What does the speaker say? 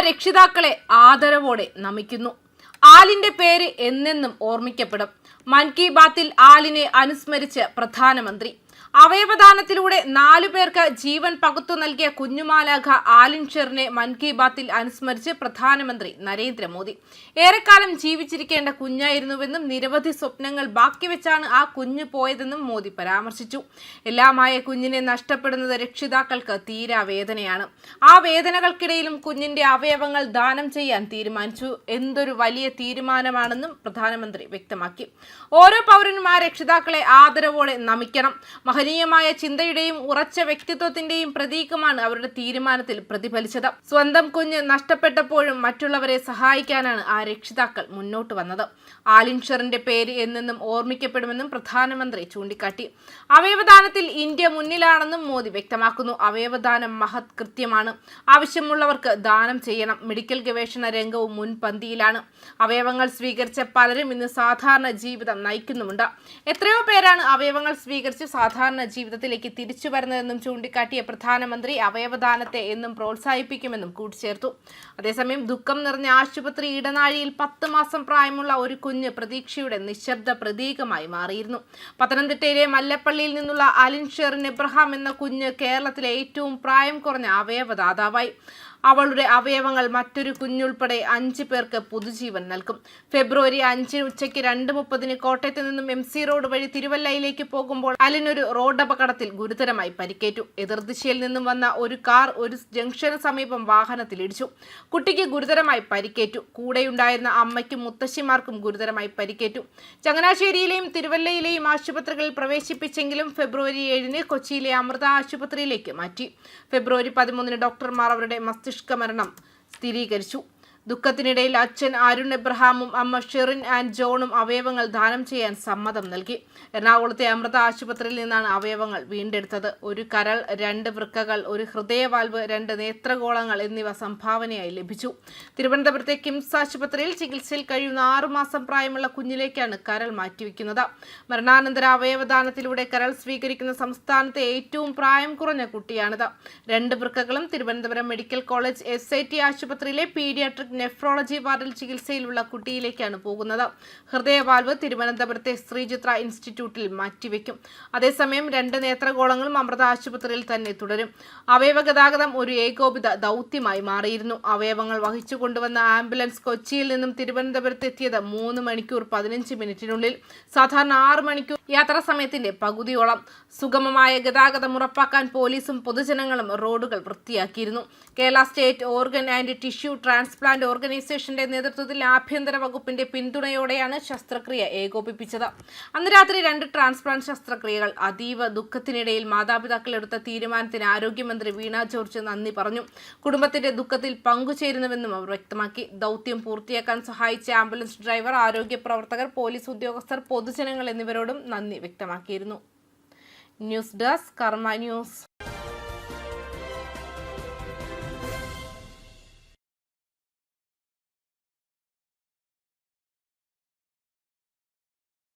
രക്ഷിതാക്കളെ ആദരവോടെ നമിക്കുന്നു. ആലിന്റെ പേര് എന്നെന്നും ഓർമ്മിക്കപ്പെടും. മൻ കി ബാത്തിൽ ആലിനെ അനുസ്മരിച്ച് പ്രധാനമന്ത്രി അവയവദാനത്തിലൂടെ നാലു പേർക്ക് ജീവൻ പകുത്തു നൽകിയ കുഞ്ഞുമാലാഖ ആലിൻ ഷെറിനെ മൻ കി ബാത്തിൽ അനുസ്മരിച്ച് പ്രധാനമന്ത്രി നരേന്ദ്രമോദി. ഏറെക്കാലം ജീവിച്ചിരിക്കേണ്ട കുഞ്ഞായിരുന്നുവെന്നും നിരവധി സ്വപ്നങ്ങൾ ബാക്കി വെച്ചാണ് ആ കുഞ്ഞു പോയതെന്നും മോദി പരാമർശിച്ചു. എല്ലാമായ കുഞ്ഞിനെ നഷ്ടപ്പെടുന്നത് രക്ഷിതാക്കൾക്ക് തീരാ വേദനയാണ്. ആ വേദനകൾക്കിടയിലും കുഞ്ഞിന്റെ അവയവങ്ങൾ ദാനം ചെയ്യാൻ തീരുമാനിച്ചു. എന്തൊരു വലിയ തീരുമാനമാണെന്നും പ്രധാനമന്ത്രി വ്യക്തമാക്കി. ഓരോ പൗരന്മാർ രക്ഷിതാക്കളെ ആദരവോടെ നമിക്കണം. മഹനീയമായ ചിന്തയുടെയും ഉറച്ച വ്യക്തിത്വത്തിന്റെയും പ്രതീകമാണ് അവരുടെ തീരുമാനത്തിൽ പ്രതിഫലിച്ചത്. സ്വന്തം കുഞ്ഞ് നഷ്ടപ്പെട്ടപ്പോഴും മറ്റുള്ളവരെ സഹായിക്കാനാണ് ആ രക്ഷിതാക്കൾ മുന്നോട്ട് വന്നത്. ആലിൻഷറിന്റെ പേര് എന്നെന്നും ഓർമ്മിക്കപ്പെടുമെന്നും പ്രധാനമന്ത്രി ചൂണ്ടിക്കാട്ടി. അവയവദാനത്തിൽ ഇന്ത്യ മുന്നിലാണെന്നും മോദി വ്യക്തമാക്കുന്നു. അവയവദാനം മഹത് കൃത്യമാണ്. ആവശ്യമുള്ളവർക്ക് ദാനം ചെയ്യണം. മെഡിക്കൽ ഗവേഷണ രംഗവും മുൻപന്തിയിലാണ്. അവയവങ്ങൾ സ്വീകരിച്ച പലരും ഇന്ന് സാധാരണ ജീവിതം നയിക്കുന്നുമുണ്ട്. എത്രയോ പേരാണ് അവയവങ്ങൾ സ്വീകരിച്ച് സാധാരണ ജീവിതത്തിലേക്ക് തിരിച്ചു വരുന്നതെന്നും ചൂണ്ടിക്കാട്ടിയ പ്രധാനമന്ത്രി അവയവദാനത്തെ എന്നും പ്രോത്സാഹിപ്പിക്കുമെന്നും കൂട്ടിച്ചേർത്തു. അതേസമയം ദുഃഖം നിറഞ്ഞ ആശുപത്രി ഇടനാഴിയിൽ പത്ത് മാസം പ്രായമുള്ള ഒരു കുഞ്ഞ് പ്രതീക്ഷയുടെ നിശബ്ദ പ്രതീകമായി മാറിയിരുന്നു. പത്തനംതിട്ടയിലെ മല്ലപ്പള്ളിയിൽ നിന്നുള്ള അലിൻ ഷെറിൻ എബ്രഹാം എന്ന കുഞ്ഞ് കേരളത്തിലെ ഏറ്റവും പ്രായം കുറഞ്ഞ അവയവദാതാവായി. അവളുടെ അവയവങ്ങൾ മറ്റൊരു കുഞ്ഞുൾപ്പെടെ അഞ്ച് പേർക്ക് പുതുജീവൻ നൽകും. ഫെബ്രുവരി അഞ്ചിന് ഉച്ചയ്ക്ക് രണ്ട് മുപ്പതിന് കോട്ടയത്ത് നിന്നും എം സി റോഡ് വഴി തിരുവല്ലയിലേക്ക് പോകുമ്പോൾ അലിനൊരു റോഡ് അപകടത്തിൽ ഗുരുതരമായി പരിക്കേറ്റു. എതിർദിശയിൽ നിന്നും വന്ന ഒരു കാർ ഒരു ജംഗ്ഷന് സമീപം വാഹനത്തിലിടിച്ചു കുട്ടിക്ക് ഗുരുതരമായി പരിക്കേറ്റു. കൂടെയുണ്ടായിരുന്ന അമ്മയ്ക്കും മുത്തശ്ശിമാർക്കും ഗുരുതരമായി പരിക്കേറ്റു. ചങ്ങനാശ്ശേരിയിലെയും തിരുവല്ലയിലെയും ആശുപത്രികളിൽ പ്രവേശിപ്പിച്ചെങ്കിലും ഫെബ്രുവരി ഏഴിന് കൊച്ചിയിലെ അമൃത ആശുപത്രിയിലേക്ക് മാറ്റി. ഫെബ്രുവരി പതിമൂന്നിന് ഡോക്ടർമാർ അവരുടെ മസ്തിഷ്ക മരണം സ്ഥിരീകരിച്ചു. ദുഃഖത്തിനിടയിൽ അച്ഛൻ അരുൺ എബ്രഹാമും അമ്മ ഷെറിൻ ആൻഡ് ജോണും അവയവങ്ങൾ ദാനം ചെയ്യാൻ സമ്മതം നൽകി. എറണാകുളത്തെ അമൃത ആശുപത്രിയിൽ നിന്നാണ് അവയവങ്ങൾ വീണ്ടെടുത്തത്. ഒരു കരൾ രണ്ട് വൃക്കകൾ ഒരു ഹൃദയവാൽവ് രണ്ട് നേത്രഗോളങ്ങൾ എന്നിവ സംഭാവനയായി ലഭിച്ചു. തിരുവനന്തപുരത്തെ കിംസ് ആശുപത്രിയിൽ ചികിത്സയിൽ കഴിയുന്ന ആറുമാസം പ്രായമുള്ള കുഞ്ഞിലേക്കാണ് കരൾ മാറ്റിവെക്കുന്നത്. മരണാനന്തര അവയവദാനത്തിലൂടെ കരൾ സ്വീകരിക്കുന്ന സംസ്ഥാനത്തെ ഏറ്റവും പ്രായം കുറഞ്ഞ കുട്ടിയാണിത്. രണ്ട് വൃക്കകളും Thiruvananthapuram medical college S I T ആശുപത്രിയിലെ പീഡിയാട്രിക് നെഫ്രോളജി വാർഡിൽ ചികിത്സയിലുള്ള കുട്ടിയിലേക്കാണ് പോകുന്നത്. ഹൃദയവാൽവ് തിരുവനന്തപുരത്തെ ശ്രീചിത്ര ഇൻസ്റ്റിറ്റ്യൂട്ടിൽ മാറ്റിവെക്കും. അതേസമയം രണ്ട് നേത്രഗോളങ്ങളും അമൃത ആശുപത്രിയിൽ തന്നെ തുടരും. അവയവ ഗതാഗതം ഒരു ഏകോപിത ദൗത്യമായി മാറിയിരുന്നു. അവയവങ്ങൾ വഹിച്ചു കൊണ്ടുവന്ന ആംബുലൻസ് കൊച്ചിയിൽ നിന്നും തിരുവനന്തപുരത്ത് എത്തിയത് മൂന്ന് മണിക്കൂർ പതിനഞ്ച് മിനിറ്റിനുള്ളിൽ. സാധാരണ ആറ് മണിക്കൂർ യാത്രാ സമയത്തിന്റെ പകുതിയോളം. സുഗമമായ ഗതാഗതം ഉറപ്പാക്കാൻ പോലീസും പൊതുജനങ്ങളും റോഡുകൾ വൃത്തിയാക്കിയിരുന്നു. Kerala state organ and tissue transplant ഓർഗനൈസേഷന്റെ നേതൃത്വത്തിൽ ആഭ്യന്തര വകുപ്പിന്റെ പിന്തുണയോടെയാണ് ശസ്ത്രക്രിയ ഏകോപിപ്പിച്ചത്. അന്ന് രാത്രി രണ്ട് ട്രാൻസ്പ്ലാന്റ് ശസ്ത്രക്രിയകൾ അതീവ ദുഃഖത്തിനിടയിൽ മാതാപിതാക്കൾ എടുത്ത തീരുമാനത്തിന് ആരോഗ്യമന്ത്രി വീണ ജോർജ് നന്ദി പറഞ്ഞു. കുടുംബത്തിന്റെ ദുഃഖത്തിൽ പങ്കുചേരുന്നുവെന്നും അവർ വ്യക്തമാക്കി. ദൗത്യം പൂർത്തിയാക്കാൻ സഹായിച്ച ആംബുലൻസ് ഡ്രൈവർ ആരോഗ്യ പ്രവർത്തകർ പോലീസ് ഉദ്യോഗസ്ഥർ പൊതുജനങ്ങൾ എന്നിവരോടും നന്ദി വ്യക്തമാക്കിയിരുന്നു. News desk Karma news.